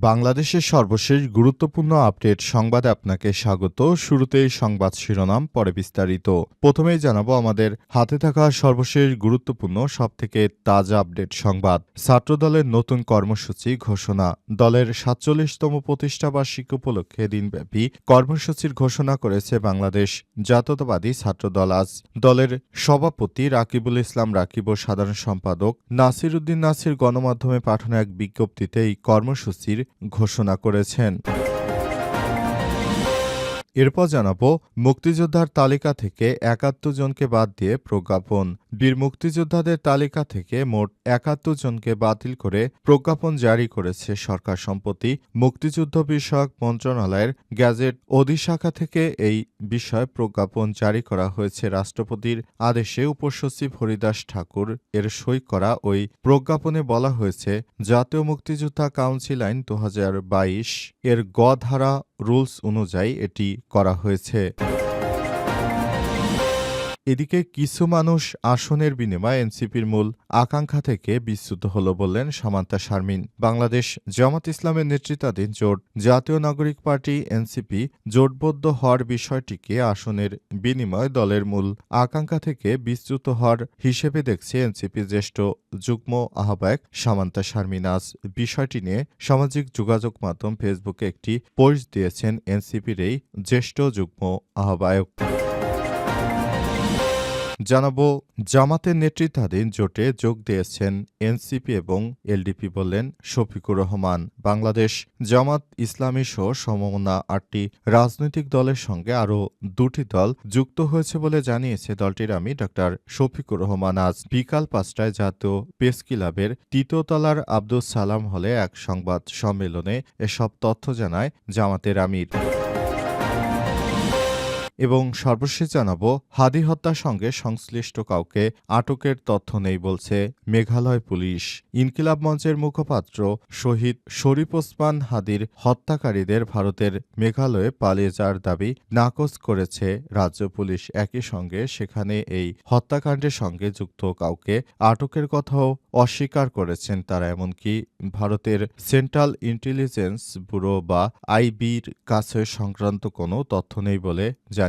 বাংলাদেশের সর্বশেষ গুরুত্বপূর্ণ আপডেট সংবাদে আপনাকে স্বাগত। শুরুতেই সংবাদ শিরোনাম, পরে বিস্তারিত। প্রথমেই জানাব আমাদের হাতে থাকা সর্বশেষ গুরুত্বপূর্ণ, সবথেকে তাজা আপডেট সংবাদ। ছাত্রদলের নতুন কর্মসূচি ঘোষণা। দলের সাতচল্লিশতম প্রতিষ্ঠাবার্ষিকী উপলক্ষে দিনব্যাপী কর্মসূচির ঘোষণা করেছে বাংলাদেশ জাতীয়তাবাদী ছাত্রদল আজ। দলের সভাপতি রাকিবুল ইসলাম রাকিব ও সাধারণ সম্পাদক নাসির উদ্দিন নাসির গণমাধ্যমে পাঠানো এক বিজ্ঞপ্তিতে এই কর্মসূচির ঘোষণা করেছেন। এরপর জানাব মুক্তিযোদ্ধার তালিকা থেকে একাত্তর জনকে বাদ দিয়ে প্রজ্ঞাপন। বীর মুক্তিযোদ্ধাদের তালিকা থেকে মোট একাত্তর জনকে বাতিল করে প্রজ্ঞাপন জারি করেছে সরকার সম্প্রতি। মুক্তিযুদ্ধ বিষয়ক মন্ত্রণালয়ের গ্যাজেট অধিশাখা থেকে এই বিষয়ে প্রজ্ঞাপন জারি করা হয়েছে। রাষ্ট্রপতির আদেশে উপসচিব হরিদাস ঠাকুর এর সই করা ওই প্রজ্ঞাপনে বলা হয়েছে, জাতীয় মুক্তিযোদ্ধা কাউন্সিল আইন দু হাজার বাইশ এর গ ধারা রুলস অনুযায়ী এটি করা হয়েছে। এদিকে কিছু মানুষ আসনের বিনিময়ে এনসিপির মূল আকাঙ্ক্ষা থেকে বিচ্যুত হল বললেন সামান্তা শারমিন। বাংলাদেশ জামাত ইসলামের নেতৃত্বাধীন জোট জাতীয় নাগরিক পার্টি এনসিপি জোটবদ্ধ হওয়ার বিষয়টিকে আসনের বিনিময় দলের মূল আকাঙ্ক্ষা থেকে বিচ্যুত হওয়ার হিসেবে দেখছে এনসিপির জ্যেষ্ঠ যুগ্ম আহ্বায়ক সামান্তা শারমিন। আজ বিষয়টি নিয়ে সামাজিক যোগাযোগ মাধ্যম ফেসবুকে একটি পোস্ট দিয়েছেন এনসিপির এই জ্যেষ্ঠ যুগ্ম আহ্বায়ক। জানাব, জামাতের নেতৃত্বাধীন জোটে যোগ দিয়েছেন এনসিপি এবং এলডিপি বললেন শফিকুর রহমান। বাংলাদেশ জামাত ইসলামী সহ সমমনা আটটি রাজনৈতিক দলের সঙ্গে আরও দুটি দল যুক্ত হয়েছে বলে জানিয়েছে দলটির আমি ড. শফিকুর রহমান আজ বিকাল পাঁচটায় জাতীয় প্রেস ক্লাবের তৃতীয়তলার আব্দুল সালাম হলে এক সংবাদ সম্মেলনে এসব তথ্য জানায় জামাতের আমির। এবং সর্বশেষ জানাব, হাদি হত্যার সঙ্গে সংশ্লিষ্ট কাউকে আটকের তথ্য নেই বলছে মেঘালয় পুলিশ। ইনকিলাব মঞ্চের মুখপাত্র শহীদ শরীফ ওসমান হাদির হত্যাকারীদের ভারতের মেঘালয়ে পালিয়ে যাওয়ার দাবি নাকচ করেছে রাজ্য পুলিশ। একই সঙ্গে সেখানে এই হত্যাকাণ্ডের সঙ্গে যুক্ত কাউকে আটকের কথাও অস্বীকার করেছেন তারা, এমনকি ভারতের সেন্ট্রাল ইন্টেলিজেন্স ব্যুরো বা আইবির কাছে সংক্রান্ত কোনো তথ্য নেই বলে জানিয়েছে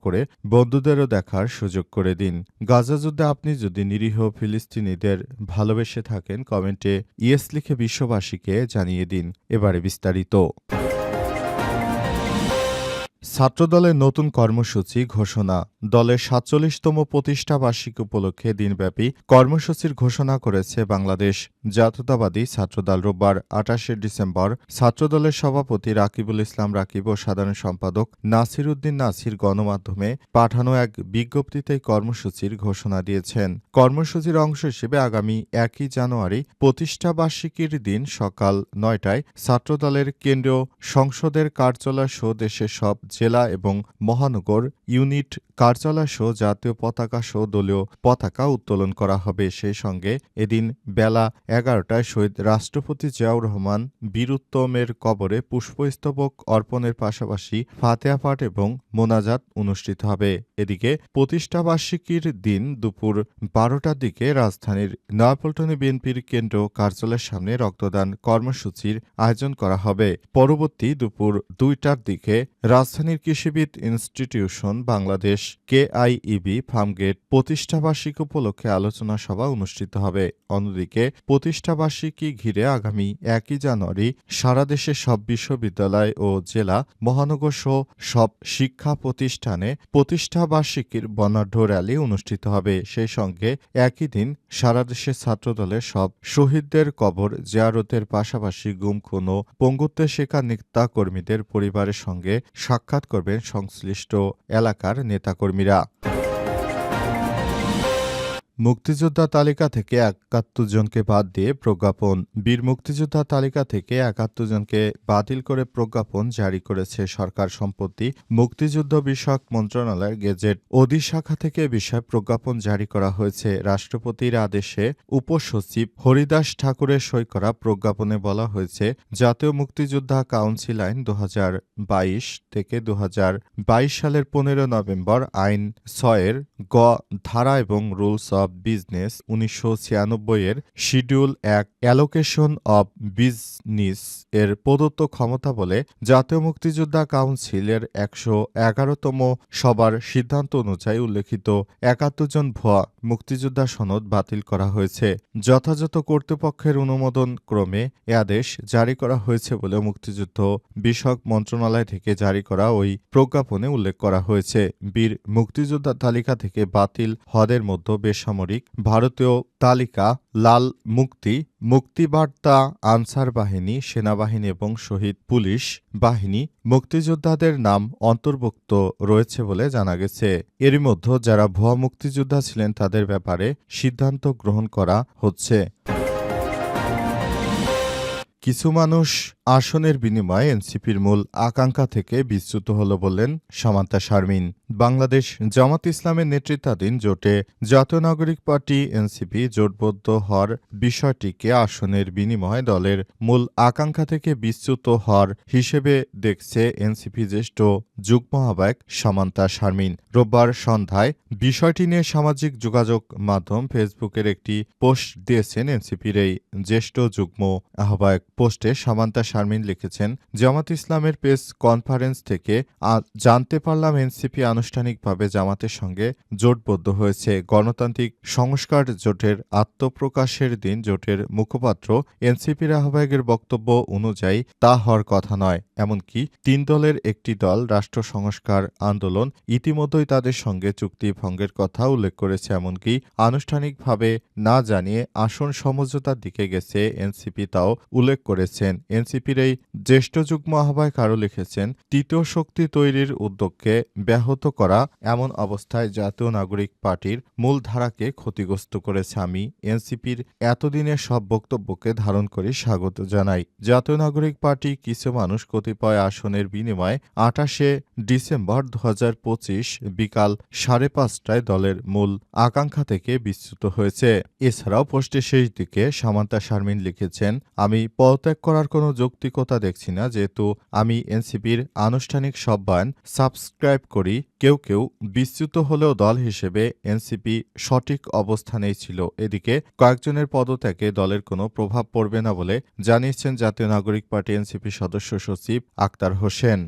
করে বন্ধুদেরও দেখার সুযোগ করে দিন। গাজা যুদ্ধে আপনি যদি নিরীহ ফিলিস্তিনিদের ভালোবেসে থাকেন, কমেন্টে ইয়েস লিখে বিশ্ববাসীকে জানিয়ে দিন। এবারে বিস্তারিত। ছাত্রদলের নতুন কর্মসূচি ঘোষণা। দলের সাতচল্লিশতম প্রতিষ্ঠা বার্ষিকী উপলক্ষে দিনব্যাপী কর্মসূচির ঘোষণা করেছে বাংলাদেশ। জাতীয়তাবাদী ছাত্রদল রোববার আঠাশে ডিসেম্বর ছাত্রদলের সভাপতি রাকিবুল ইসলাম রাকিব ও সাধারণ সম্পাদক নাসির উদ্দিন নাসির গণমাধ্যমে পাঠানো এক বিজ্ঞপ্তিতে কর্মসূচির ঘোষণা দিয়েছেন। কর্মসূচির অংশ হিসেবে আগামী একই জানুয়ারি প্রতিষ্ঠা বার্ষিকীর দিন সকাল নয়টায় ছাত্রদলের কেন্দ্রীয় সংসদের কার্যালয় সহ দেশের সব জেলা এবং মহানগর ইউনিট কার্যালয় সহ জাতীয় পতাকা সহ দলীয় পতাকা উত্তোলন করা হবে। সেই সঙ্গে এদিন বেলা এগারোটায় শহীদ রাষ্ট্রপতি জিয়াউর রহমান বীরুত্তমের কবরে পুষ্পস্তবক অর্পণের পাশাপাশি ফাতেহা পাঠ এবং মোনাজাত অনুষ্ঠিত হবে। এদিকে প্রতিষ্ঠাবার্ষিকীর দিন দুপুর বারোটার দিকে রাজধানীর নয়াপল্টনে বিএনপির কেন্দ্র কার্যালয়ের সামনে রক্তদান কর্মসূচির আয়োজন করা হবে। পরবর্তী দুপুর দুইটার দিকে রাজধানীর কৃষিবিদ ইনস্টিটিউশন বাংলাদেশ কেআইইবি ফার্মগেট প্রতিষ্ঠাবার্ষিকী উপলক্ষে আলোচনা সভা অনুষ্ঠিত হবে। অন্যদিকে প্রতিষ্ঠাবার্ষিকী ঘিরে আগামী একই জানুয়ারি সারা দেশের সব বিশ্ববিদ্যালয় ও জেলা মহানগর সহ সব শিক্ষা প্রতিষ্ঠানে প্রতিষ্ঠাবার্ষিকীর বর্ণাঢ্য র্যালি অনুষ্ঠিত হবে। সেই সঙ্গে একই দিন সারা দেশের ছাত্রদলের সব শহীদদের কবর জিয়ারতের পাশাপাশি গুম, খুন ও পঙ্গুত্বে শেখা নেতা পরিবারের সঙ্গে সাক্ষাৎ করবেন সংশ্লিষ্ট এলাকার নেতাকর্মীরা। মুক্তিযোদ্ধা তালিকা থেকে একাত্তর জনকে বাদ দিয়ে প্রজ্ঞাপন। বীর মুক্তিযোদ্ধা তালিকা থেকে একাত্তর জনকে বাতিল করে প্রজ্ঞাপন জারি করেছে সরকার সম্পত্তি মুক্তিযুদ্ধ বিষয়ক মন্ত্রণালয়ের গেজেট। অধিশাখা থেকে বিষয়ে প্রজ্ঞাপন জারি করা হয়েছে। রাষ্ট্রপতির আদেশে উপসচিব হরিদাস ঠাকুরের সই করা প্রজ্ঞাপনে বলা হয়েছে, জাতীয় মুক্তিযোদ্ধা কাউন্সিল আইন দু হাজার বাইশ থেকে দু হাজার বাইশ সালের পনেরো নভেম্বর আইন ছয়ের গ, ধারা এবং রুলস অব বিজনেস উনিশশো ছিয়ানব্বই এর শিডিউল এক, অ্যালোকেশন অব বিজনেস এর প্রদত্ত ক্ষমতা বলে জাতীয় মুক্তিযোদ্ধা কাউন্সিলের একশো এগারোতম সবার সিদ্ধান্ত অনুযায়ী উল্লেখিত একাত্তর জন ভুয়া মুক্তিযোদ্ধা সনদ বাতিল করা হয়েছে। যথাযথ কর্তৃপক্ষের অনুমোদন ক্রমে এ আদেশ জারি করা হয়েছে বলে মুক্তিযুদ্ধ বিষয়ক মন্ত্রণালয় থেকে জারি করা ওই প্রজ্ঞাপনে উল্লেখ করা হয়েছে। বীর মুক্তিযোদ্ধা তালিকা থেকে বাতিল হদের মধ্যে বেসামরিক ভারতীয় তালিকা লাল মুক্তি, মুক্তিবার্তা, আনসার বাহিনী, সেনাবাহিনী এবং শহীদ পুলিশ বাহিনী মুক্তিযোদ্ধাদের নাম অন্তর্ভুক্ত রয়েছে বলে জানা গেছে। এরই মধ্যে যারা ভুয়া মুক্তিযোদ্ধা ছিলেন তাদের ব্যাপারে সিদ্ধান্ত গ্রহণ করা হচ্ছে। কিছু মানুষ আসনের বিনিময়ে এনসিপির মূল আকাঙ্ক্ষা থেকে বিচ্যুত হল বললেন সামান্তা শারমিন। বাংলাদেশ জামাত ইসলামের নেতৃত্বাধীন জোটে জাতীয় নাগরিক পার্টি এনসিপি জোটবদ্ধ হওয়ার বিষয়টিকে আসনের বিনিময়ে দলের মূল আকাঙ্ক্ষা থেকে বিচ্যুত হওয়ার হিসেবে দেখছে এনসিপি জ্যেষ্ঠ যুগ্ম আহ্বায়ক সামান্তা শারমিন। রোববার সন্ধ্যায় বিষয়টি নিয়ে সামাজিক যোগাযোগ মাধ্যম ফেসবুকের একটি পোস্ট দিয়েছেন এনসিপির এই জ্যেষ্ঠ যুগ্ম আহ্বায়ক। পোস্টে সামান্তা শারমিন লিখেছেন, জামাত ইসলামের প্রেস কনফারেন্স থেকে জানতে পারলাম এনসিপি আনুষ্ঠানিকভাবে জামাতের সঙ্গে জোটবদ্ধ হয়েছে। গণতান্ত্রিক সংস্কার জোটের আত্মপ্রকাশের দিন জোটের মুখপাত্র এনসিপির আহ্বায়কের বক্তব্য অনুযায়ী তা হওয়ার কথা নয়। এমনকি তিন দলের একটি দল রাষ্ট্র সংস্কার আন্দোলন ইতিমধ্যেই তাদের সঙ্গে চুক্তি ভঙ্গের কথা উল্লেখ করেছে। এমনকি আনুষ্ঠানিকভাবে না জানিয়ে আসন সমঝোতার দিকে গেছে এনসিপি তাও উল্লেখ করেছেন। এনসিপির এই জ্যেষ্ঠ যুগ্ম আহ্বায়ক আরও লিখেছেন, তৃতীয় শক্তি তৈরির উদ্যোগকে ব্যাহত করা এমন অবস্থায় জাতীয় নাগরিক পার্টির মূল ধারাকে ক্ষতিগ্রস্ত করেছে আমি। এনসিপির এতদিনের সব বক্তব্যকে ধারণ করে স্বাগত জানাই। জাতীয় নাগরিক পার্টি কিছু মানুষ কতিপয় আসনের বিনিময়ে আঠাশে ডিসেম্বর দু হাজার পঁচিশ বিকাল সাড়ে পাঁচটায় দলের মূল আকাঙ্ক্ষা থেকে বিচ্যুত হয়েছে। এছাড়াও পোস্টের শেষ দিকে সামান্তা শারমিন লিখেছেন, আমি পদত্যাগ করার কোনো যৌক্তিকতা দেখছি না, যেহেতু আমি এনসিপির আনুষ্ঠানিক সব্যায়ন সাবস্ক্রাইব করি, কেউ কেউ বিস্তৃত হলেও দল হিসেবে এনসিপি সঠিক অবস্থানেই ছিল। এদিকে কয়েকজনের পদত্যাগে দলের কোনো প্রভাব পড়বে না বলে জানিয়েছেন জাতীয় নাগরিক পার্টি এনসিপি সদস্য সচিব আক্তার হোসেন।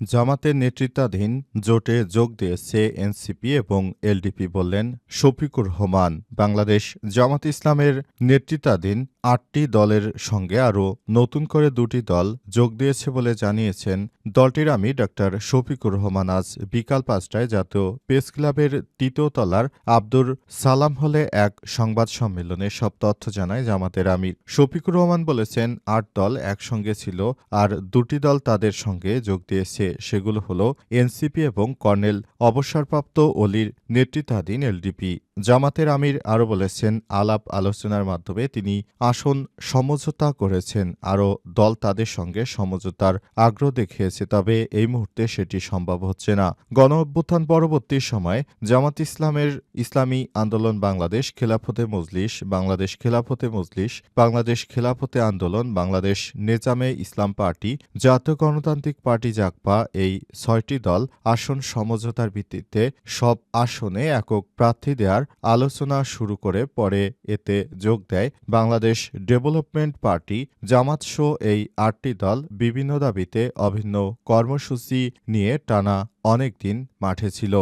জামাতের নেতৃত্বাধীন জোটে যোগ দিয়েছে এনসিপি এবং এলডিপি বললেন শফিকুর রহমান। বাংলাদেশ জামাত ইসলামের নেতৃত্বাধীন আটটি দলের সঙ্গে আরও নতুন করে দুটি দল যোগ দিয়েছে বলে জানিয়েছেন দলটির আমি ডাক্তার শফিকুর রহমান। আজ বিকাল পাঁচটায় জাতীয় প্রেস ক্লাবের তৃতীয় তলার আব্দুর সালাম হলে এক সংবাদ সম্মেলনে সব তথ্য জানায় জামাতের আমির। শফিকুর রহমান বলেছেন, আট দল একসঙ্গে ছিল আর দুটি দল তাদের সঙ্গে যোগ দিয়েছে। সেগুলো হলো এনসিপি এবং কর্নেল অবসরপ্রাপ্ত অলির নেতৃত্বাধীন এলডিপি। জামাতের আমির আরও বলেছেন, আলাপ আলোচনার মাধ্যমে তিনি আসন সমঝোতা করেছেন। আরও দল তাদের সঙ্গে সমঝোতার আগ্রহ দেখিয়েছে, তবে এই মুহূর্তে সেটি সম্ভব হচ্ছে না। গণ অভ্যুত্থান পরবর্তী সময় জামাত ইসলামের ইসলামী আন্দোলন বাংলাদেশ খেলাফতে মজলিস, বাংলাদেশ খেলাফতে মজলিস, বাংলাদেশ খেলাফতে আন্দোলন, বাংলাদেশ নেজামে ইসলাম পার্টি, জাতীয় গণতান্ত্রিক পার্টি জাকপা এই ছয়টি দল আসন সমঝোতার ভিত্তিতে সব আসনে একক প্রার্থী দেওয়ার আলোচনা শুরু করে পরে এতে যোগ দেয় বাংলাদেশ ডেভেলপমেন্ট পার্টি। জামাত শো এই আটটি দল বিভিন্ন দাবিতে অভিন্ন কর্মসূচি নিয়ে টানা অনেকদিন মাঠে ছিল।